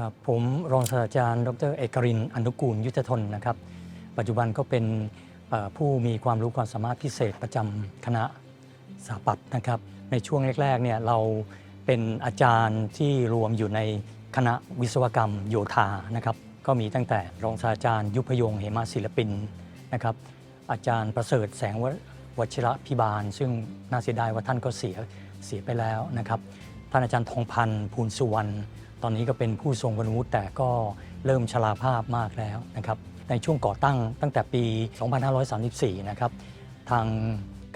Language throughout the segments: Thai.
ครับผมรองศาสตราจารย์ ดรเอกรินอนุกูลยุทธทนนะครับ ปัจจุบันก็เป็นผู้มีความรู้ความสามารถพิเศษประจำคณะสถาปัตย์นะครับ ในช่วงแรกๆเนี่ยเราเป็นอาจารย์ที่รวมอยู่ในคณะวิศวกรรมโยธานะครับ ก็มีตั้งแต่รองศาสตราจารย์ ยุพยงเหมาศิลปินนะครับ อาจารย์ประเสริฐแสงววชิระพิบาล ซึ่งน่าเสียดายว่าท่านก็เสียเสียไปแล้วนะครับ ท่านอาจารย์ทองพันธ์ภูลสุวรรณ ตอนนี้ก็เป็นผู้ทรงคุณวุฒิแต่ก็เริ่มชราภาพมากแล้วนะครับ ในช่วงก่อตั้งตั้งแต่ปี 2534 นะครับ ทาง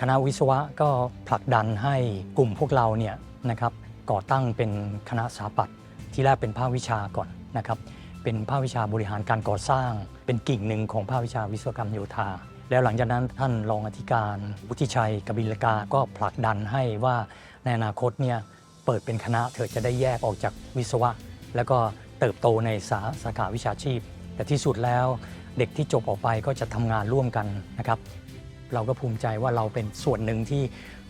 คณะวิศวะก็ผลักดันให้กลุ่มพวกเราเนี่ยนะครับก่อตั้งเป็นคณะสถาปัตย์ที่แรกเป็นภาควิชาก่อนนะครับ เป็นภาควิชาบริหารการก่อสร้าง เป็นกิ่งหนึ่งของภาควิชาวิศวกรรมโยธา แล้วหลังจากนั้นท่านรองอธิการวุฒิชัยกบิลกา ก็ผลักดันให้ว่าในอนาคตเนี่ย เปิดเป็นคณะเถอจะได้แยกออกจากวิศวะ แล้วก็เติบโตในสาสาขาวิชาชีพ แต่ที่สุดแล้วเด็กที่จบออกไปก็จะทำงานร่วมกันนะครับ เราก็ภูมิใจว่าเราเป็นส่วนหนึ่งที่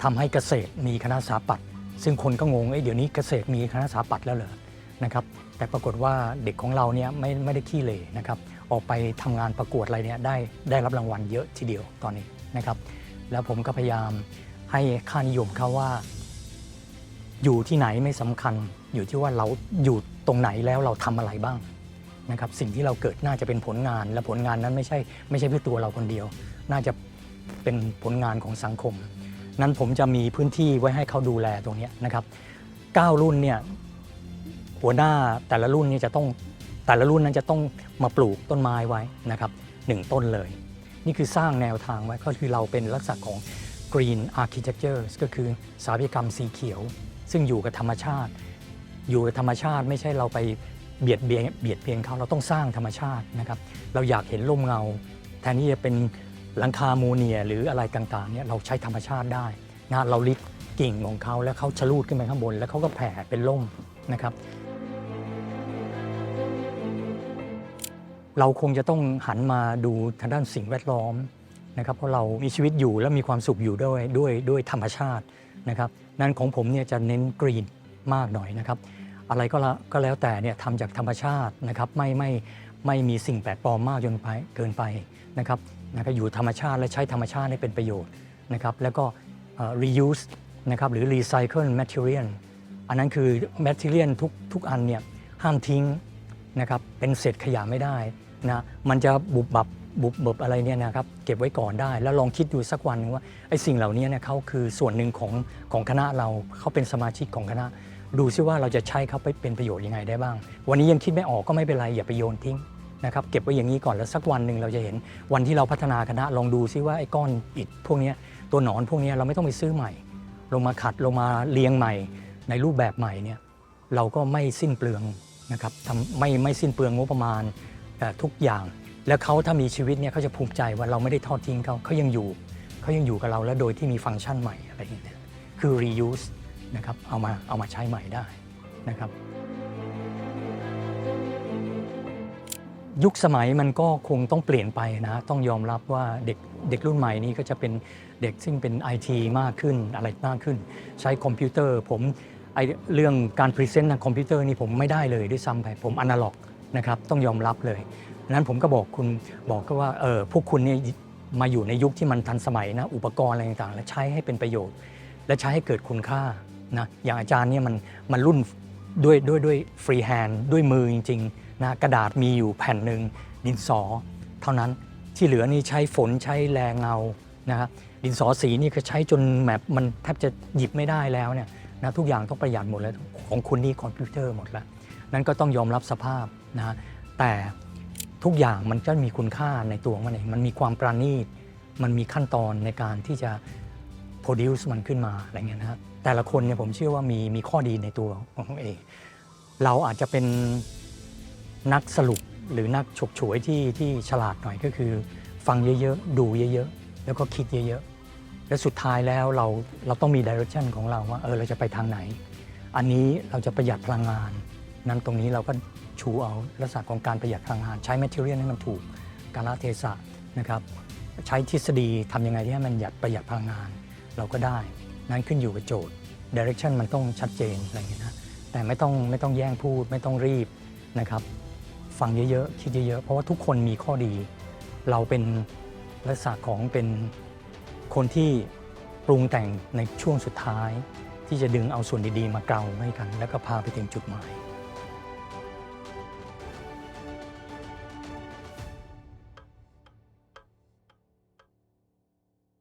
ทำให้เกษตรมีคณะสถาปัตย์ซึ่งคนก็งงเอ้ยเดี๋ยวนี้เกษตรมีคณะสถาปัตย์แล้วเหรอนะครับแต่ปรากฏว่าเด็กของเราเนี่ยไม่ไม่ได้ขี้เหร่นะครับออกไปทำงานประกวดอะไรเนี่ยได้ได้รับรางวัลเยอะทีเดียวตอนนี้นะครับ แล้วผมก็พยายามให้ค่านิยมเขาว่า อยู่ที่ไหนไม่สำคัญ อยู่ที่ว่าเราอยู่ตรงไหนแล้วเราทำอะไรบ้างนะครับสิ่งที่เราเกิดน่าจะเป็นผลงาน และผลงานนั้นไม่ใช่ไม่ใช่เพื่อตัวเราคนเดียว น่าจะเป็นผลงานของสังคม นั้นผมจะมีพื้นที่ไว้ให้เขาดูแลตรงนี้นะครับ9รุ่นเนี่ยหัวหน้าแต่ละรุ่นนี่จะต้องแต่ละรุ่นนั้นจะต้องมาปลูกต้นไม้ไว้นะครับหนึ่งต้นเลย นี่คือสร้างแนวทางไว้ก็คือเราเป็นลักษณะของ Green Architecture ก็คือสถาปัตยกรรมสีเขียว ซึ่งอยู่กับธรรมชาติ อยู่กับธรรมชาติไม่ใช่เราไปเบียดเบียนเบียดเบียนเขาเราต้องสร้างธรรมชาตินะครับ เราอยากเห็นร่มเงา แทนที่จะเป็นหลังคาโมเนียหรืออะไรต่างๆเนี่ยเราใช้ธรรมชาติได้นะเราลิฟกิ่งของเขาแล้วเขาชะลูดขึ้นไปข้างบน แล้วเขาก็แผ่เป็นร่มนะครับ เราคงจะต้องหันมาดูทางด้านสิ่งแวดล้อม นะครับเพราะเรามีชีวิตอยู่และมีความสุขอยู่ด้วยด้วยด้วยธรรมชาตินะครับนั้นของผมเนี่ยจะเน้นกรีนมากหน่อยนะครับ อะไรก็ละก็แล้วแต่เนี่ยทำจากธรรมชาตินะครับไม่ไม่ไม่มีสิ่งแปลกปลอมมากจนไปเกินไปนะครับนะครับอยู่ธรรมชาติและใช้ธรรมชาติให้เป็นประโยชน์นะครับแล้วก็ reuse นะครับหรือ recycle material อันนั้นคือ material ทุกทุกอันเนี่ยห้ามทิ้งนะครับเป็นเศษขยะไม่ได้นะมันจะบุบบับ บุบเบิบอะไรเนี่ยนะครับเก็บไว้ก่อนได้ แล้วลองคิดดูสักวันนึงว่าไอ้สิ่งเหล่านี้เนี่ยเขาคือส่วนหนึ่งของของคณะเราเขาเป็นสมาชิกของคณะ ดูซิว่าเราจะใช้เขาไปเป็นประโยชน์ยังไงได้บ้าง วันนี้ยังคิดไม่ออกก็ไม่เป็นไรอย่าไปโยนทิ้งนะครับเก็บไว้อย่างนี้ก่อนแล้วสักวันหนึ่งเราจะเห็นวันที่เราพัฒนาคณะลองดูซิว่าไอ้ก้อนอิฐพวกนี้ตัวหนอนพวกนี้เราไม่ต้องไปซื้อใหม่ ลงมาขัดลงมาเรียงใหม่ ในรูปแบบใหม่เนี่ยเราก็ไม่สิ้นเปลืองนะครับทำไม่ไม่สิ้นเปลืองงบประมาณเอ่ทุกอย่าง แล้วเขาถ้ามีชีวิตเนี่ยเขาจะภูมิใจว่าเราไม่ได้ทอดทิ้งเขาเขายังอยู่เขายังอยู่กับเราและโดยที่มีฟังก์ชันใหม่อะไรอย่างเงี้ยคือ reuse นะครับเอามาเอามาใช้ใหม่ได้นะครับ ยุคสมัยมันก็คงต้องเปลี่ยนไปนะต้องยอมรับว่าเด็กเด็กรุ่นใหม่นี้ก็จะเป็นเด็กซึ่งเป็น IT มากขึ้นอะไรมากขึ้น ใช้คอมพิวเตอร์ ผมไอเรื่องการพรีเซนต์ทางคอมพิวเตอร์นี่ผมไม่ได้เลยด้วยซ้ำไปผมอนาล็อกนะครับต้องยอมรับเลย นั้นผมก็บอกคุณบอกก็ว่าเออพวกคุณเนี่ยมาอยู่ในยุคที่มันทันสมัยนะอุปกรณ์อะไรต่างๆ และใช้ให้เป็นประโยชน์ และใช้ให้เกิดคุณค่านะอย่างอาจารย์เนี่ยมันมันรุ่นด้วยด้วยด้วยฟรีแฮนด์ด้วยมือจริงๆนะกระดาษมีอยู่แผ่นหนึ่งดินสอ เท่านั้นที่เหลือนี่ใช้ฝนใช้แรงเงานะครับดินสอสีนี่ก็ใช้จนแบบมันแทบจะหยิบไม่ได้แล้วเนี่ยนะทุกอย่างต้องประหยัดหมดแล้วของคุณนี่คอมพิวเตอร์หมดแล้ว นั้นก็ต้องยอมรับสภาพนะแต่ ทุกอย่างมันก็มีคุณค่าในตัวมันเองมันมีความประณีต มันมีขั้นตอนในการที่จะ produce มันขึ้นมาอะไรเงี้ยนะครับแต่ละคนเนี่ยผมเชื่อว่ามีมีข้อดีในตัวของเขาเอง เราอาจจะเป็นนักสรุปหรือนักฉกฉวยที่ที่ฉลาดหน่อยก็คือ ฟังเยอะๆ ดูเยอะๆ แล้วก็คิดเยอะๆ และสุดท้ายแล้วเราเราต้องมี direction ของเราว่าเออเราจะไปทางไหน อันนี้เราจะประหยัดพลังงาน นั้นตรงนี้เราก็ชูเอาลักษณะของการประหยัดพลังงานใช้ material ให้มันถูกกาลเทศะนะครับใช้ทฤษฎีทำยังไงที่ให้มันหยัดประหยัดพลังงาน เราก็ได้ นั้นขึ้นอยู่กับโจทย์ direction มันต้องชัดเจนอะไรอย่างเงี้นะแต่ไม่ต้องไม่ต้องแย่งพูดไม่ต้องรีบนะครับ ฟังเยอะๆ คิดเยอะๆ เพราะว่าทุกคนมีข้อดี เราเป็นลักษณะของเป็นคนที่ปรุงแต่งในช่วงสุดท้าย ที่จะดึงเอาส่วนดีๆ มาเกลาให้กัน แล้วก็พาไปถึงจุดหมาย